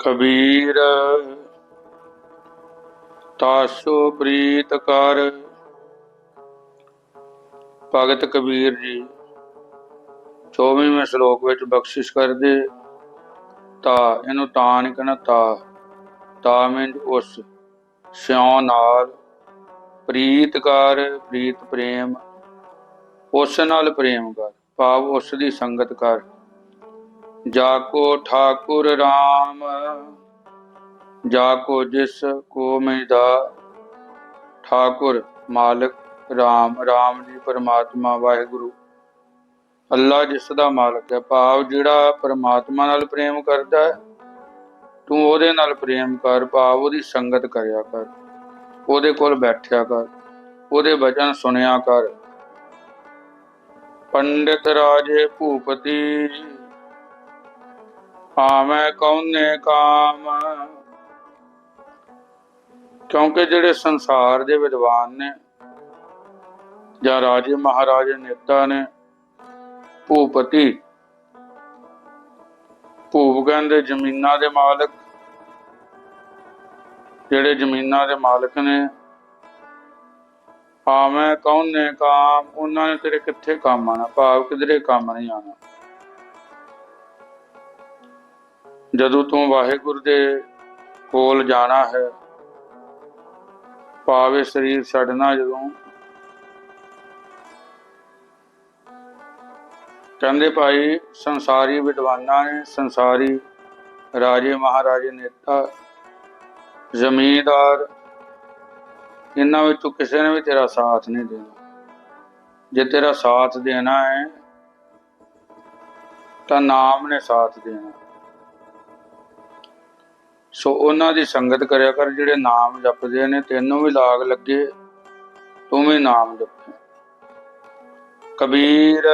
ਕਬੀਰ, ਤਾਸੋ ਪ੍ਰੀਤ ਕਰ। ਭਗਤ ਕਬੀਰ ਜੀ 24ਵੇਂ ਸ਼ਲੋਕ ਵਿੱਚ ਬਖਸ਼ਿਸ਼ ਕਰਦੇ, ਤਾ ਇਹਨੂੰ ਤਾਂ ਨਹੀਂ ਕਹਿਣਾ ਤਾ ਤਾ ਮੀਨਸ ਉਸ ਸਿਉ ਨਾਲ ਪ੍ਰੀਤ ਕਰ, ਪ੍ਰੀਤ ਪ੍ਰੇਮ, ਉਸ ਨਾਲ ਪ੍ਰੇਮ ਕਰ, ਭਾਵ ਉਸ ਦੀ ਸੰਗਤ ਕਰ। ਜਾ ਕੋ ਠਾਕੁਰ RAM ਜਾ ਕੋ ਜਿਸ ਕੋ ਮਿਲਦਾ ਠਾਕੁਰ ਮਾਲਕ RAM RAM ਜੀ ਪਰਮਾਤਮਾ, ਵਾਹਿਗੁਰੂ। ਅੱਲਾ ਜਿਸ ਦਾ ਮਾਲਕ ਹੈ, ਭਾਵ ਜਿਹੜਾ ਪਰਮਾਤਮਾ ਨਾਲ ਪ੍ਰੇਮ ਕਰਦਾ ਹੈ, ਤੂੰ ਉਹਦੇ ਨਾਲ ਪ੍ਰੇਮ ਕਰ, ਭਾਵ ਉਹਦੀ ਸੰਗਤ ਕਰਿਆ ਕਰ, ਉਹਦੇ ਕੋਲ ਬੈਠਿਆ ਕਰ, ਉਹਦੇ ਵਚਨ ਸੁਣਿਆ ਕਰ। ਪੰਡਿਤ ਰਾਜੇ ਭੂਪਤੀ ਆਵੇਂ ਕੌਨੇ ਕਾਮ? ਕਿਉਂਕਿ ਜਿਹੜੇ ਸੰਸਾਰ ਦੇ ਵਿਦਵਾਨ ਨੇ ਜਾਂ ਰਾਜੇ ਮਹਾਰਾਜੇ ਨੇਤਾ ਨੇ, ਭੂਪਤੀ ਭੂਪ ਕਹਿੰਦੇ ਜ਼ਮੀਨਾਂ ਦੇ ਮਾਲਕ, ਜਿਹੜੇ ਜ਼ਮੀਨਾਂ ਦੇ ਮਾਲਕ ਨੇ ਆਵੇਂ ਕੌਣ ਨੇ ਕਾਮ? ਉਹਨਾਂ ਨੇ ਤੇਰੇ ਕਿੱਥੇ ਕੰਮ ਆਣਾ ਭਾਵ ਕਿਧਰੇ ਕੰਮ ਨਹੀਂ ਆਣਾ ਜਦੋਂ ਤੂੰ ਵਾਹਿਗੁਰੂ ਦੇ ਕੋਲ ਜਾਣਾ ਹੈ, ਭਾਵੇਂ ਸਰੀਰ ਛੱਡਣਾ ਜਦੋਂ। ਕਹਿੰਦੇ ਭਾਈ, ਸੰਸਾਰੀ ਵਿਦਵਾਨਾਂ ਨੇ ਸੰਸਾਰੀ ਰਾਜੇ ਮਹਾਰਾਜੇ ਨੇਤਾ, ਜ਼ਮੀਂਦਾਰ, ਇਹਨਾਂ ਵਿੱਚੋਂ ਕਿਸੇ ਨੇ ਵੀ ਤੇਰਾ ਸਾਥ ਨਹੀਂ ਦੇਣਾ। ਜੇ ਤੇਰਾ ਸਾਥ ਦੇਣਾ ਹੈ, ਤਾਂ ਨਾਮ ਨੇ ਸਾਥ ਦੇਣਾ। ਸੋ ਉਹਨਾਂ ਦੀ ਸੰਗਤ ਕਰਿਆ ਕਰ, ਜਿਹੜੇ ਨਾਮ ਜਪਦੇ ਨੇ, ਤੈਨੂੰ ਵੀ ਲਾਗ ਲੱਗੇ, ਤੂੰ ਵੀ ਨਾਮ ਜਪੇ। ਕਬੀਰ,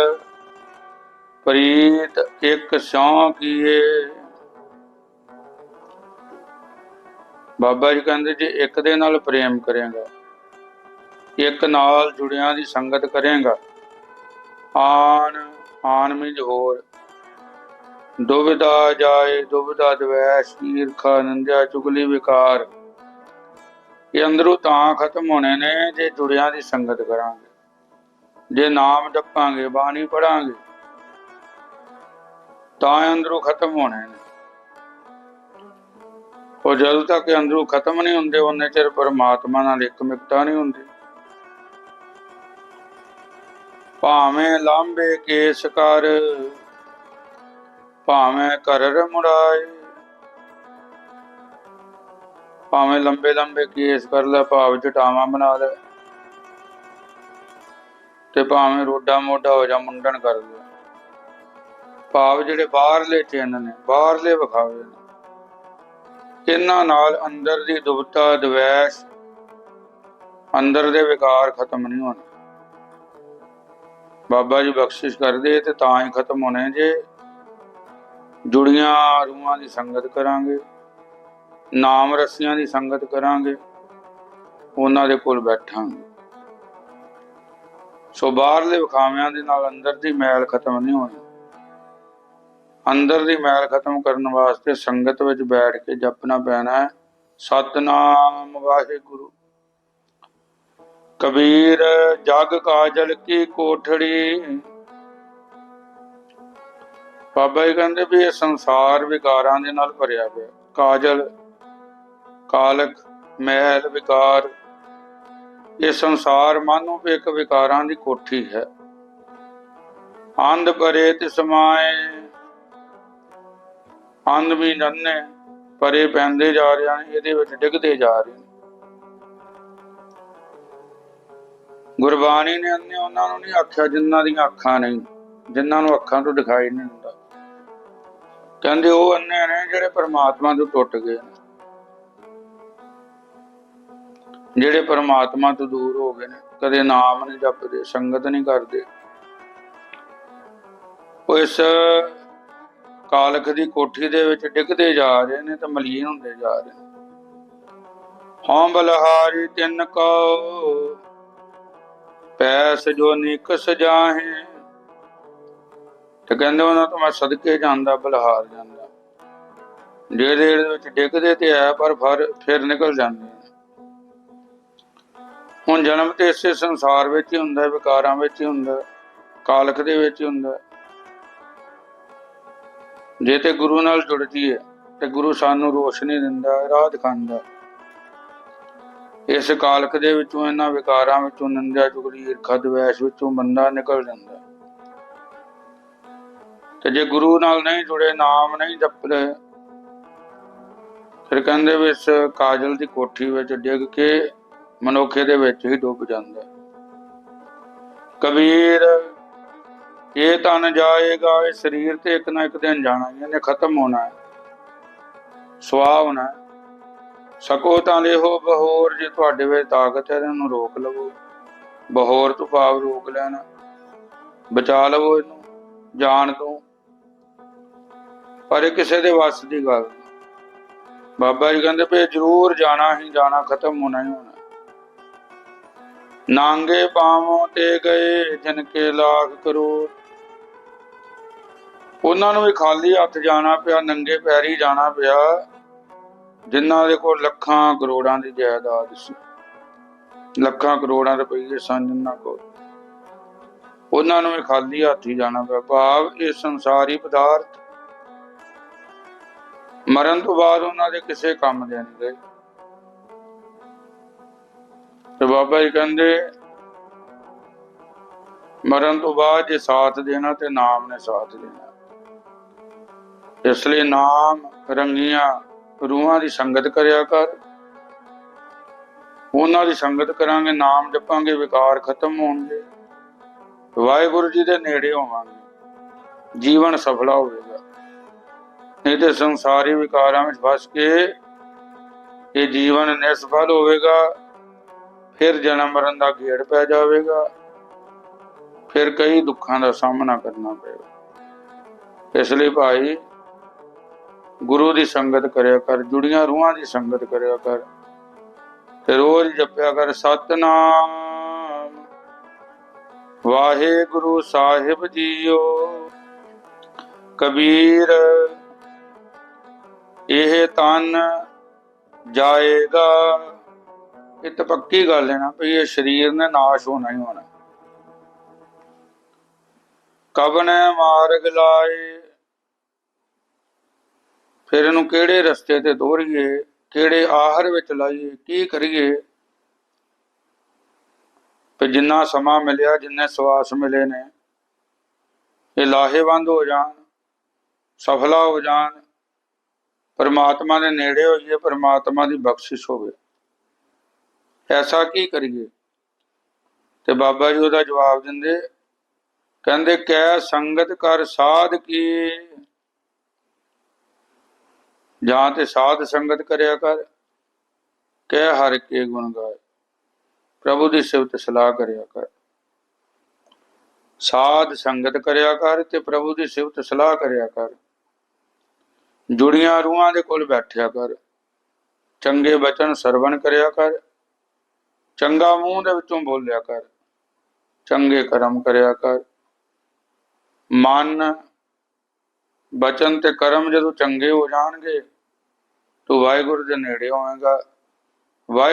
ਪ੍ਰੀਤ, ਇੱਕ ਸੌ ਕੀਏ। ਬਾਬਾ ਜੀ ਕਹਿੰਦੇ, ਜੇ ਇੱਕ ਦੇ ਨਾਲ ਪ੍ਰੇਮ ਕਰੇਗਾ, ਇੱਕ ਨਾਲ ਜੁੜਿਆਂ ਦੀ ਸੰਗਤ ਕਰੇਗਾ ਆਨ ਆਨ ਮਿਜ ਹੋਰ ਦੁਬਿਧਾ ਜਾਏ ਦੁਬਿਧਾ ਦਵੈਸ਼ ਈਰਖਾ ਨਿੰਦਿਆ, ਚੁਗਲੀ ਵਿਕਾਰ। ਇਹ ਅੰਦਰੋਂ ਤਾਂ ਖਤਮ ਹੋਣੇ ਨੇ ਜੇ ਜੁੜਿਆਂ ਦੀ ਸੰਗਤ ਕਰਾਂਗੇ। ਜੇ ਨਾਮ ਜਪਾਂਗੇ, ਬਾਣੀ ਪੜਾਂਗੇ, ਤਾਂ ਅੰਦਰੋਂ ਖਤਮ ਹੋਣੇ ਨੇ। ਉਹ ਜਦੋਂ ਤੱਕ ਇਹ ਅੰਦਰੋਂ ਖਤਮ ਨਹੀਂ ਹੁੰਦੇ, ਉਹਨੇ ਚਿਰ ਪਰਮਾਤਮਾ ਨਾਲ ਇਕਮਿਕਤਾ ਨਹੀਂ ਹੁੰਦੀ। ਭਾਵੇਂ ਲਾਂਬੇ ਕੇਸ ਕਰ ਭਾਵੇਂ ਕਰ ਮੁੜਾਏ, ਭਾਵੇਂ ਲੰਬੇ ਲੰਬੇ ਕੇਸ ਕਰ ਲੈ, ਭਾਵ ਜਟਾਵਾਂ ਬਣਾ ਲੈ, ਤੇ ਭਾਵੇਂ ਰੋਡਾ ਮੋਢਾ ਹੋ ਜਾ ਮੁੰਡਨ ਕਰ ਲੈ। ਭਾਵ ਜਿਹੜੇ ਬਾਹਰਲੇ ਚਿੰਨ ਨੇ, ਬਾਹਰਲੇ ਵਿਖਾਵੇ ਨੇ, ਇਹਨਾਂ ਨਾਲ ਅੰਦਰ ਦੀ ਦੁਬਤਾ, ਦਵੈਸ਼ ਅੰਦਰ ਦੇ ਵਿਕਾਰ ਖਤਮ ਨਹੀਂ ਹੋਣੇ। ਬਾਬਾ ਜੀ ਬਖਸ਼ਿਸ਼ ਕਰਦੇ ਤੇ ਤਾਂ ਹੀ ਖਤਮ ਹੋਣੇ ਜੇ। ਜੁੜੀਆਂ ਰੂਹਾਂ ਦੀ ਸੰਗਤ ਕਰਾਂਗੇ, ਨਾਮ ਰਸੀਆਂ ਦੀ ਸੰਗਤ ਕਰਾਂਗੇ, ਉਹਨਾਂ ਦੇ ਕੋਲ ਬੈਠਾਂਗੇ। ਸੋ ਬਾਹਰਲੇ ਵਿਖਾਵਿਆਂ ਦੇ ਨਾਲ ਅੰਦਰ ਦੀ ਮੈਲ ਖਤਮ ਨਹੀਂ ਹੋਣੀ। ਅੰਦਰ ਦੀ ਮੈਲ ਖਤਮ ਕਰਨ ਵਾਸਤੇ ਸੰਗਤ ਵਿੱਚ ਬੈਠ ਕੇ ਜਪਣਾ ਪੈਣਾ ਹੈ। ਸਤਨਾਮ ਵਾਹਿਗੁਰੂ। ਕਬੀਰ ਜਗ ਕਾਜਲ ਕੀ ਕੋਠੜੀ। ਬਾਬਾ ਜੀ ਕਹਿੰਦੇ ਵੀ ਇਹ ਸੰਸਾਰ ਵਿਕਾਰਾਂ ਦੇ ਨਾਲ ਭਰਿਆ ਪਿਆ। ਕਾਜਲ ਕਾਲਕ ਮਹਿਲ, ਵਿਕਾਰ। ਇਹ ਸੰਸਾਰ ਮਾਨੋ ਵੀ ਇੱਕ ਵਿਕਾਰਾਂ ਦੀ ਕੋਠੀ ਹੈ। ਅੰਧ ਪਰੇ ਤੇ ਸਮਾਏ ਅੰਧ ਵੀ ਨੰਨੇ ਪਰੇ ਪੈਂਦੇ ਜਾ ਰਹੇ ਨੇ ਇਹਦੇ ਵਿੱਚ ਡਿੱਗਦੇ ਜਾ ਰਹੇ ਨੇ ਗੁਰਬਾਣੀ ਨੇ ਅੰਨੇ ਉਹਨਾਂ ਨੂੰ ਨਹੀਂ ਆਖਿਆ ਜਿਨ੍ਹਾਂ ਦੀਆਂ ਅੱਖਾਂ ਨਹੀਂ, ਜਿਨ੍ਹਾਂ ਨੂੰ ਅੱਖਾਂ ਤੋਂ ਦਿਖਾਈ ਨਹੀਂ ਕਹਿੰਦੇ ਉਹ ਅੰਨੇ ਨੇ ਜਿਹੜੇ ਪਰਮਾਤਮਾ ਤੋਂ ਟੁੱਟ ਗਏ ਨੇ। ਜਿਹੜੇ ਪਰਮਾਤਮਾ ਤੋਂ ਦੂਰ ਹੋ ਗਏ ਨੇ, ਕਦੇ ਨਾਮ ਨਹੀਂ ਜਪਦੇ, ਸੰਗਤ ਨਹੀਂ ਕਰਦੇ। ਉਹ ਇਸ ਕਾਲਖ ਦੀ ਕੋਠੀ ਦੇ ਵਿੱਚ ਡਿੱਗਦੇ ਜਾ ਰਹੇ ਨੇ ਤੇ ਮਲੀਨ ਹੁੰਦੇ ਜਾ ਰਹੇ ਨੇ। ਹਉ ਬਲਹਾਰੀ ਤਿੰਨ ਕੋ ਪੈਸ ਜੋ ਨਿਕਸ ਜਾਹੇ ਤੇ ਕਹਿੰਦੇ ਉਹਨਾਂ ਤੋਂ ਮੈਂ ਸਦਕੇ ਜਾਂਦਾ ਬਲਹਾਰ ਜਾਂਦਾ। ਜਿਹਦੇ ਦੇ ਵਿੱਚ ਡਿੱਗਦੇ ਤੇ ਹੈ ਪਰ ਫਿਰ ਫਿਰ ਨਿਕਲ ਜਾਂਦੇ ਹੁਣ ਜਨਮ ਤੇ ਇਸੇ ਸੰਸਾਰ ਵਿੱਚ ਹੀ ਹੁੰਦਾ ਵਿਕਾਰਾਂ ਵਿੱਚ ਹੀ ਹੁੰਦਾ ਹੈ, ਕਾਲਖ ਦੇ ਵਿੱਚ ਹੀ ਹੁੰਦਾ। ਜੇ ਤੇ ਗੁਰੂ ਨਾਲ ਜੁੜ ਜੀਏ ਤੇ ਗੁਰੂ ਸਾਨੂੰ ਰੋਸ਼ਨੀ ਦਿੰਦਾ ਹੈ, ਰਾਹ ਦਿਖਾਉਂਦਾ ਇਸ ਕਾਲਖ ਦੇ ਵਿੱਚੋਂ ਇਹਨਾਂ ਵਿਕਾਰਾਂ ਵਿੱਚੋਂ ਨਿੰਦਿਆ ਚੁਗਲੀ ਈਰਖਾ ਦਵੇਸ਼ ਵਿੱਚੋਂ ਬੰਦਾ ਨਿਕਲ ਜਾਂਦਾ। ਤੇ ਜੇ ਗੁਰੂ ਨਾਲ ਨਹੀਂ ਜੁੜੇ, ਨਾਮ ਨਹੀਂ ਜਪਦੇ, ਫਿਰ ਕਹਿੰਦੇ ਵੀ ਇਸ ਕਾਜਲ ਦੀ ਕੋਠੀ ਵਿੱਚ ਡਿੱਗ ਕੇ ਮਨੁੱਖੇ ਦੇ ਵਿੱਚ ਹੀ ਡੁੱਬ ਜਾਂਦਾ ਕਬੀਰ, ਇਹ ਤਨ ਜਾਏਗਾ, ਇਹ ਸਰੀਰ ਤੇ ਇੱਕ ਨਾ ਇੱਕ ਦਿਨ ਜਾਣਾ ਹੀ, ਇਹਨੇ ਖਤਮ ਹੋਣਾ ਹੈ, ਸੁਆਹ ਹੋਣਾ ਸਕੋ ਤਾਂ ਲਿਹੋ ਬਹੋਰ, ਜੇ ਤੁਹਾਡੇ ਵਿੱਚ ਤਾਕਤ ਹੈ, ਇਹਨੂੰ ਰੋਕ ਲਵੋ। ਬਹੋਰ ਤੋਂ ਭਾਵ ਰੋਕ ਲੈਣਾ, ਬਚਾ ਲਵੋ ਇਹਨੂੰ, ਜਾਣ ਤੋਂ। ਪਰ ਇਹ ਕਿਸੇ ਦੇ ਵੱਸ ਦੀ ਗੱਲ ਨਹੀਂ। ਬਾਬਾ ਜੀ ਕਹਿੰਦੇ ਵੀ ਜ਼ਰੂਰ ਜਾਣਾ ਹੀ ਜਾਣਾ, ਖਤਮ ਹੋਣਾ ਹੀ ਹੋਣਾ। ਨਾਂਗੇ ਪਾਵੋਂ ਤੇ ਗਏ, ਜਿਨ ਕੇ ਲਾਖ ਕਰੋੜ। ਉਹਨਾਂ ਨੂੰ ਵੀ ਖਾਲੀ ਹੱਥ ਜਾਣਾ ਪਿਆ, ਨੰਗੇ ਪੈਰੀ ਜਾਣਾ ਪਿਆ, ਜਿਨ੍ਹਾਂ ਦੇ ਕੋਲ ਲੱਖਾਂ ਕਰੋੜਾਂ ਦੀ ਜਾਇਦਾਦ ਸੀ। ਲੱਖਾਂ ਕਰੋੜਾਂ ਰੁਪਏ ਸਨ ਜਿਨ੍ਹਾਂ ਕੋਲ। ਉਹਨਾਂ ਨੂੰ ਵੀ ਖਾਲੀ ਹੱਥ ਹੀ ਜਾਣਾ ਪਿਆ। ਭਾਵ ਇਹ ਸੰਸਾਰੀ ਪਦਾਰਥ ਮਰਨ ਤੋਂ ਬਾਅਦ ਉਹਨਾਂ ਦੇ ਕਿਸੇ ਕੰਮ ਦੇ ਨਹੀਂ ਗਏ। ਤੇ ਬਾਬਾ ਜੀ ਕਹਿੰਦੇ, ਮਰਨ ਤੋਂ ਬਾਅਦ ਜੇ ਸਾਥ ਦੇਣਾ ਤੇ ਨਾਮ ਨੇ ਸਾਥ ਦੇਣਾ। ਇਸ ਲਈ ਨਾਮ ਰੰਗੀਆਂ ਰੂਹਾਂ ਦੀ ਸੰਗਤ ਕਰਿਆ ਕਰ। ਉਹਨਾਂ ਦੀ ਸੰਗਤ ਕਰਾਂਗੇ, ਨਾਮ ਜਪਾਂਗੇ, ਵਿਕਾਰ ਖਤਮ ਹੋਣਗੇ। ਵਾਹਿਗੁਰੂ ਜੀ ਦੇ ਨੇੜੇ ਹੋਵਾਂਗੇ। ਜੀਵਨ ਸਫਲਾ ਹੋਵੇਗਾ। ਨਹੀਂ ਤੇ ਸੰਸਾਰੀ ਵਿਕਾਰਾਂ ਵਿੱਚ ਫਸ ਕੇ ਇਹ ਜੀਵਨ ਨਿਸਫਲ ਹੋਵੇਗਾ, ਫਿਰ ਜਨਮ ਮਰਨ ਦਾ ਗੇੜ ਪੈ ਜਾਵੇਗਾ, ਫਿਰ ਕਈ ਦੁੱਖਾਂ ਦਾ ਸਾਹਮਣਾ ਕਰਨਾ ਪਏਗਾ। ਇਸ ਲਈ ਭਾਈ, ਗੁਰੂ ਦੀ ਸੰਗਤ ਕਰਿਆ ਕਰ, ਜੁੜੀਆਂ ਰੂਹਾਂ ਦੀ ਸੰਗਤ ਕਰਿਆ ਕਰ, ਤੇ ਰੋਜ਼ ਜਪਿਆ ਕਰ, ਸਤਨਾਮ। ਵਾਹਿਗੁਰੂ ਸਾਹਿਬ ਜੀਓ, ਕਬੀਰ ਇਹ ਤਨ ਜਾਏਗਾ। ਇਹ ਤਾਂ ਪੱਕੀ ਗੱਲ ਹੈ ਨਾ ਵੀ ਇਹ ਸਰੀਰ ਨੇ ਨਾਸ਼ ਹੋਣਾ ਹੀ ਹੋਣਾ। ਕਬਨੇ ਮਾਰਗ ਲਾਏ, ਫਿਰ ਇਹਨੂੰ ਕਿਹੜੇ ਰਸਤੇ ਤੇ ਦੋਹਰੀਏ ਕਿਹੜੇ ਆਹਰ ਵਿੱਚ ਲਾਈਏ, ਕੀ ਕਰੀਏ? ਤੇ ਜਿੰਨਾ ਸਮਾਂ ਮਿਲਿਆ, ਜਿੰਨੇ ਸਵਾਸ ਮਿਲੇ ਨੇ, ਇਹ ਲਾਹੇਵੰਦ ਹੋ ਜਾਣ, ਸਫਲਾ ਹੋ ਜਾਣ ਪਰਮਾਤਮਾ ਦੇ ਨੇੜੇ ਹੋਈਏ, ਪਰਮਾਤਮਾ ਦੀ ਬਖਸ਼ਿਸ਼ ਹੋਵੇ। ਐਸਾ ਕੀ ਕਰੀਏ? ਤੇ ਬਾਬਾ ਜੀ ਉਹਦਾ ਜਵਾਬ ਦਿੰਦੇ, ਕਹਿੰਦੇ, ਕਹਿ ਸੰਗਤ ਕਰ ਸਾਧ ਕੀ? ਜਾਂ ਤੇ ਸਾਧ ਸੰਗਤ ਕਰਿਆ ਕਰ, ਕਹਿ ਹਰ ਕੇ ਗੁਣ ਗਾਏ। ਪ੍ਰਭੂ ਦੀ ਸਿਫਤ ਸਲਾਹ ਕਰਿਆ ਕਰ। ਸਾਧ ਸੰਗਤ ਕਰਿਆ ਕਰ ਤੇ ਪ੍ਰਭੂ ਦੀ ਸਿਫਤ ਸਲਾਹ ਕਰਿਆ ਕਰ। ਜੁੜੀਆਂ ਰੂਹਾਂ ਦੇ ਕੋਲ ਬੈਠਿਆ ਕਰ। ਚੰਗੇ ਬਚਨ ਸਰਵਣ ਕਰਿਆ ਕਰ। ਚੰਗਾ ਮੂੰਹ ਦੇ ਵਿੱਚੋਂ ਬੋਲਿਆ ਕਰ। ਚੰਗੇ ਕਰਮ ਕਰਿਆ ਕਰ। ਮਨ, ਬਚਨ ਤੇ ਕਰਮ ਜਦੋਂ ਚੰਗੇ ਹੋ ਜਾਣਗੇ, ਤੂੰ ਵਾਹਿਗੁਰੂ ਦੇ ਨੇੜੇ ਹੋਵੇਂਗਾ। ਵਾਹਿ